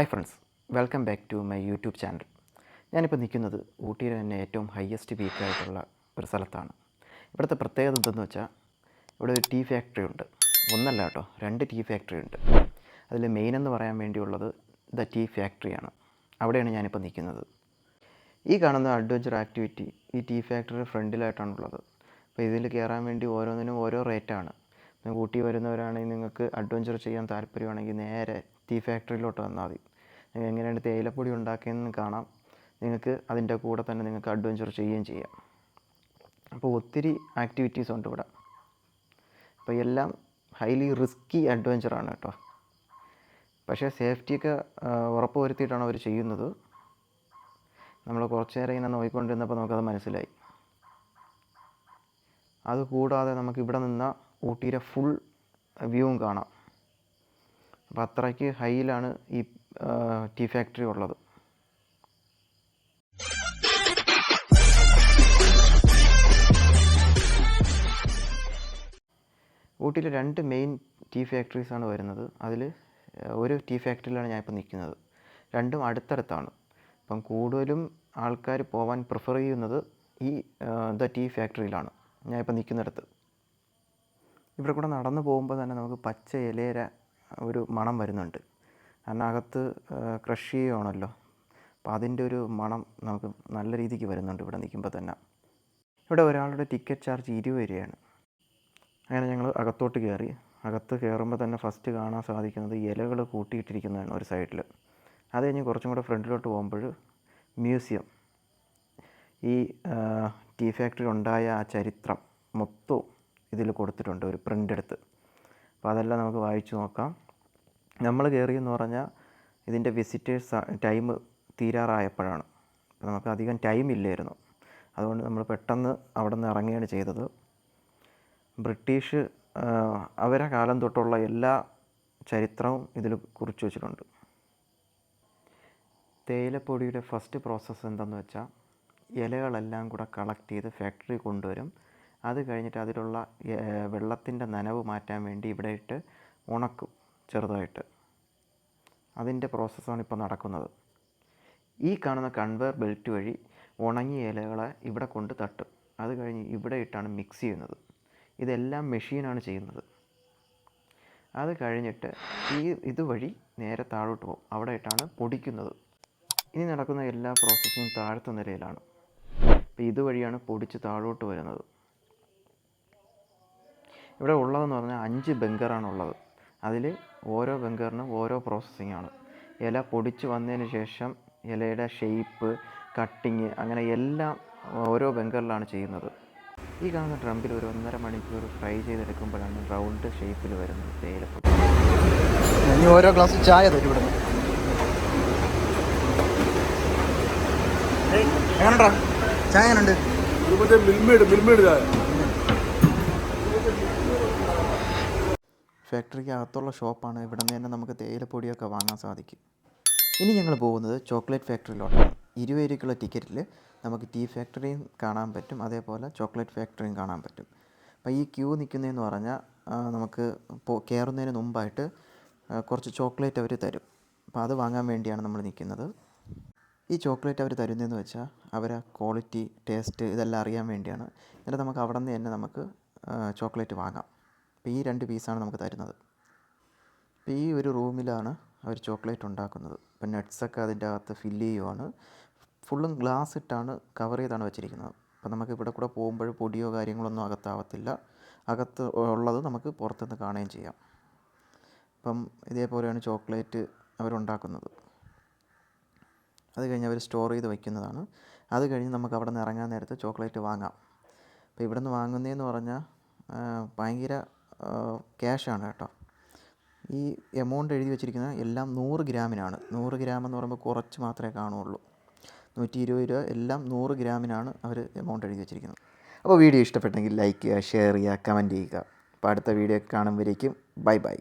Hi friends welcome back to my YouTube channel ഞാനിപ്പോൾ നിൽക്കുന്നത് ഊട്ടിയിലെ തന്നെ ഏറ്റവും ഹയസ്റ്റ് പീക്കായിട്ടുള്ള ഒരു സ്ഥലത്താണ്. ഇവിടുത്തെ പ്രത്യേകത എന്തെന്ന് വെച്ചാൽ ഇവിടെ ഒരു ടീ ഫാക്ടറി ഉണ്ട്. ഒന്നല്ല കേട്ടോ രണ്ട് ടീ ഫാക്ടറി ഉണ്ട്. അതിൽ മെയിൻ എന്ന് പറയാൻ വേണ്ടിയുള്ളത് ദ ടീ ഫാക്ടറിയാണ് അവിടെയാണ് ഞാനിപ്പോൾ നിൽക്കുന്നത്. ഈ കാണുന്ന അഡ്വഞ്ചർ ആക്ടിവിറ്റി ഈ ടീ ഫാക്ടറി ഫ്രണ്ടിലായിട്ടാണുള്ളത്. അപ്പോൾ ഇതിൽ കയറാൻ വേണ്ടി ഓരോന്നിനും ഓരോ റേറ്റാണ് ഊട്ടി വരുന്നവരാണെങ്കിൽ നിങ്ങൾക്ക് അഡ്വഞ്ചർ ചെയ്യാൻ താല്പര്യമാണെങ്കിൽ നേരെ ടീ ഫാക്ടറിയിലോട്ട് വന്നാൽ മതി. എങ്ങനെയാണ് തേയിലപ്പൊടി ഉണ്ടാക്കിയതെന്ന് കാണാം. നിങ്ങൾക്ക് അതിന്റെ കൂടെ തന്നെ നിങ്ങൾക്ക് അഡ്വഞ്ചർ ചെയ്യുകയും ചെയ്യാം. അപ്പോൾ ഒത്തിരി ആക്ടിവിറ്റീസ് ഉണ്ട് ഇവിടെ. അപ്പോൾ എല്ലാം ഹൈലി റിസ്കി അഡ്വഞ്ചറാണ് കേട്ടോ. പക്ഷേ സേഫ്റ്റിയൊക്കെ ഉറപ്പ് വരുത്തിയിട്ടാണ് അവർ ചെയ്യുന്നത്. നമ്മൾ കുറച്ച് നേരം ഇങ്ങനെ നോക്കിക്കൊണ്ടിരുന്നപ്പോൾ നമുക്കത് മനസ്സിലായി. അതുകൂടാതെ നമുക്ക് ഇവിടെ നിന്ന ഊട്ടിയിലെ ഫുൾ വ്യൂവും കാണാം. അപ്പോൾ അത്രയ്ക്ക് ഹൈയിലാണ് ഈ ടീ ഫാക്ടറി ഉള്ളത്. ഊട്ടിയിൽ രണ്ട് മെയിൻ ടീ ഫാക്ടറീസാണ് വരുന്നത്. അതിൽ ഒരു ടീ ഫാക്ടറിയിലാണ് ഞാൻ ഇപ്പോൾ നിൽക്കുന്നത്. രണ്ടും അടുത്തടുത്താണ്. അപ്പം കൂടുതലും ആൾക്കാർ പോകാൻ പ്രിഫർ ചെയ്യുന്നത് ഈ ദ ടീ ഫാക്ടറിയിലാണ്. ഞാൻ ഇപ്പോൾ നിൽക്കുന്നിടത്ത്. ഇവിടെ കൂടെ നടന്നു പോകുമ്പോൾ തന്നെ നമുക്ക് പച്ച ഇലയര ഒരു മണം വരുന്നുണ്ട്. കാരണം അകത്ത് ക്രഷ് ചെയ്യുവാണല്ലോ. അപ്പോൾ അതിന്റെ ഒരു മണം നമുക്ക് നല്ല രീതിക്ക് വരുന്നുണ്ട് ഇവിടെ നിൽക്കുമ്പോൾ തന്നെ. ഇവിടെ ഒരാളുടെ ടിക്കറ്റ് ചാർജ് ഇരുപത് രൂപയാണ്. അങ്ങനെ ഞങ്ങൾ അകത്തോട്ട് കയറി. അകത്ത് കയറുമ്പോൾ തന്നെ ഫസ്റ്റ് കാണാൻ സാധിക്കുന്നത് ഇലകൾ കൂട്ടിയിട്ടിരിക്കുന്നതാണ് ഒരു സൈഡിൽ അത് കഴിഞ്ഞ് കുറച്ചും കൂടെ ഫ്രണ്ടിലോട്ട് പോകുമ്പോൾ മ്യൂസിയം. ഈ ടീ ഫാക്ടറി ഉണ്ടായ ആ ചരിത്രം മൊത്തവും ഇതിൽ കൊടുത്തിട്ടുണ്ട് ഒരു പ്രിന്റ് എടുത്ത്. അപ്പോൾ അതെല്ലാം നമുക്ക് വായിച്ചു നോക്കാം. നമ്മൾ കയറിയെന്ന് പറഞ്ഞാൽ ഇതിന്റെ വിസിറ്റേഴ്സ് ടൈം തീരാറായപ്പോഴാണ്. അപ്പോൾ നമുക്ക് അധികം ടൈം ഇല്ലായിരുന്നു. അതുകൊണ്ട് നമ്മൾ പെട്ടെന്ന് അവിടെ നിന്ന് ഇറങ്ങുകയാണ് ചെയ്തത്. ബ്രിട്ടീഷ് അവരെ കാലം തൊട്ടുള്ള എല്ലാ ചരിത്രവും ഇതിൽ കുറിച്ച് വെച്ചിട്ടുണ്ട്. തേയിലപ്പൊടിയുടെ ഫസ്റ്റ് പ്രോസസ്സ് എന്തെന്ന് വെച്ചാൽ ഇലകളെല്ലാം കൂടെ കളക്ട് ചെയ്ത് ഫാക്ടറി കൊണ്ടുവരും. അത് കഴിഞ്ഞിട്ട് അതിലുള്ള വെള്ളത്തിന്റെ നനവ് മാറ്റാൻ വേണ്ടി ഇവിടെ ഇട്ട് ഉണക്കും ചെറുതായിട്ട്. അതിന്റെ പ്രോസസ്സാണ് ഇപ്പോൾ നടക്കുന്നത്. ഈ കാണുന്ന കൺവെയർ ബെൽറ്റ് വഴി ഉണങ്ങിയ ഇലകളെ ഇവിടെ കൊണ്ട് തട്ടും. അത് കഴിഞ്ഞ് ഇവിടെ ഇട്ടാണ് മിക്സ് ചെയ്യുന്നത്. ഇതെല്ലാം മെഷീനാണ് ചെയ്യുന്നത്. അത് കഴിഞ്ഞിട്ട് ഈ ഇതുവഴി നേരെ താഴോട്ട് പോകും. അവിടെ ഇട്ടാണ് പൊടിക്കുന്നത്. ഇനി നടക്കുന്ന എല്ലാ പ്രോസസ്സിങ്ങും താഴത്തെ നിലയിലാണ്. അപ്പോൾ ഇതുവഴിയാണ് പൊടിച്ച് താഴോട്ട് വരുന്നത്. ഇവിടെ ഉള്ളതെന്ന് പറഞ്ഞാൽ അഞ്ച് ബങ്കറാണ് ഉള്ളത് അതിൽ ഓരോ ബംഗറിനും ഓരോ പ്രോസസ്സിംഗ് ആണ്. ഇല പൊടിച്ച് വന്നതിന് ശേഷം ഇലയുടെ ഷേപ്പ് കട്ടിങ് അങ്ങനെ എല്ലാം ഓരോ ബംഗറിലാണ് ചെയ്യുന്നത്. ഈ കാണുന്ന ഡ്രമ്പിൽ ഒരു ഒന്നര മണിക്കൂർ ഫ്രൈ ചെയ്തെടുക്കുമ്പോഴാണ് റൗണ്ട് ഷേപ്പിൽ വരുന്നത് തേയിലപ്പൊടി. ഇനി ഓരോ ഗ്ലാസ് ചായ തരും ഇവിടെ എങ്ങനെയുണ്ടാ? ചായ മറ്റേ മിൽമേഡ് മിൽമേഡ് ചായ. ഫാക്ടറിക്ക് അകത്തുള്ള ഷോപ്പാണ് ഇവിടെ നിന്ന് തന്നെ നമുക്ക് തേയിലപ്പൊടിയൊക്കെ വാങ്ങാൻ സാധിക്കും. ഇനി ഞങ്ങൾ പോകുന്നത് ചോക്ലേറ്റ് ഫാക്ടറിയിലോട്ടാണ്. ഇരുപത് രൂപയ്ക്കുള്ള ടിക്കറ്റിൽ നമുക്ക് ടീ ഫാക്ടറിയും കാണാൻ പറ്റും അതേപോലെ ചോക്ലേറ്റ് ഫാക്ടറിയും കാണാൻ പറ്റും. അപ്പോൾ ഈ ക്യൂ നിൽക്കുന്നതെന്ന് പറഞ്ഞാൽ നമുക്ക് കയറുന്നതിന് മുമ്പായിട്ട് കുറച്ച് ചോക്ലേറ്റ് അവർ തരും. അപ്പോൾ അത് വാങ്ങാൻ വേണ്ടിയാണ് നമ്മൾ നിൽക്കുന്നത്. ഈ ചോക്ലേറ്റ് അവർ തരുന്നതെന്ന് വെച്ചാൽ അവരെ ക്വാളിറ്റി ടേസ്റ്റ് ഇതെല്ലാം അറിയാൻ വേണ്ടിയാണ്. എന്നിട്ട് നമുക്ക് അവിടെ നിന്ന് തന്നെ നമുക്ക് ചോക്ലേറ്റ് വാങ്ങാം. അപ്പോൾ ഈ രണ്ട് പീസാണ് നമുക്ക് തരുന്നത്. അപ്പോൾ ഈ ഒരു റൂമിലാണ് അവർ ചോക്ലേറ്റ് ഉണ്ടാക്കുന്നത്. ഇപ്പം നട്ട്സൊക്കെ അതിന്റെ അകത്ത് ഫില്ല് ചെയ്യുവാണ്. ഫുള്ളും ഗ്ലാസ് ഇട്ടാണ് കവർ ചെയ്താണ് വെച്ചിരിക്കുന്നത്. അപ്പോൾ നമുക്ക് ഇവിടെ കൂടെ പോകുമ്പോൾ പൊടിയോ കാര്യങ്ങളൊന്നും അകത്താവത്തില്ല. അകത്ത് ഉള്ളത് നമുക്ക് പുറത്തുനിന്ന് കാണുകയും ചെയ്യാം. അപ്പം ഇതേപോലെയാണ് ചോക്ലേറ്റ് അവരുണ്ടാക്കുന്നത് അത് കഴിഞ്ഞ് അവർ സ്റ്റോർ ചെയ്ത് വയ്ക്കുന്നതാണ് അത് കഴിഞ്ഞ് നമുക്ക് അവിടെ നിന്ന് ഇറങ്ങാൻ നേരത്ത് ചോക്ലേറ്റ് വാങ്ങാം. അപ്പോൾ ഇവിടെ നിന്ന് വാങ്ങുന്നതെന്ന് പറഞ്ഞാൽ ഭയങ്കര ക്യാഷാണ് കേട്ടോ. ഈ എമൗണ്ട് എഴുതി വെച്ചിരിക്കുന്നത് എല്ലാം നൂറ് ഗ്രാമിനാണ്. നൂറ് ഗ്രാം എന്ന് പറയുമ്പോൾ കുറച്ച് മാത്രമേ കാണുകയുള്ളൂ. നൂറ്റി ഇരുപത് രൂപ എല്ലാം നൂറ് ഗ്രാമിനാണ് അവർ എമൗണ്ട് എഴുതി വെച്ചിരിക്കുന്നത്. അപ്പോൾ വീഡിയോ ഇഷ്ടപ്പെട്ടെങ്കിൽ ലൈക്ക് ചെയ്യുക ഷെയർ ചെയ്യുക കമന്റ് ചെയ്യുക. അപ്പോൾ അടുത്ത വീഡിയോ കാണുമ്പോഴേക്കും ബൈ ബൈ.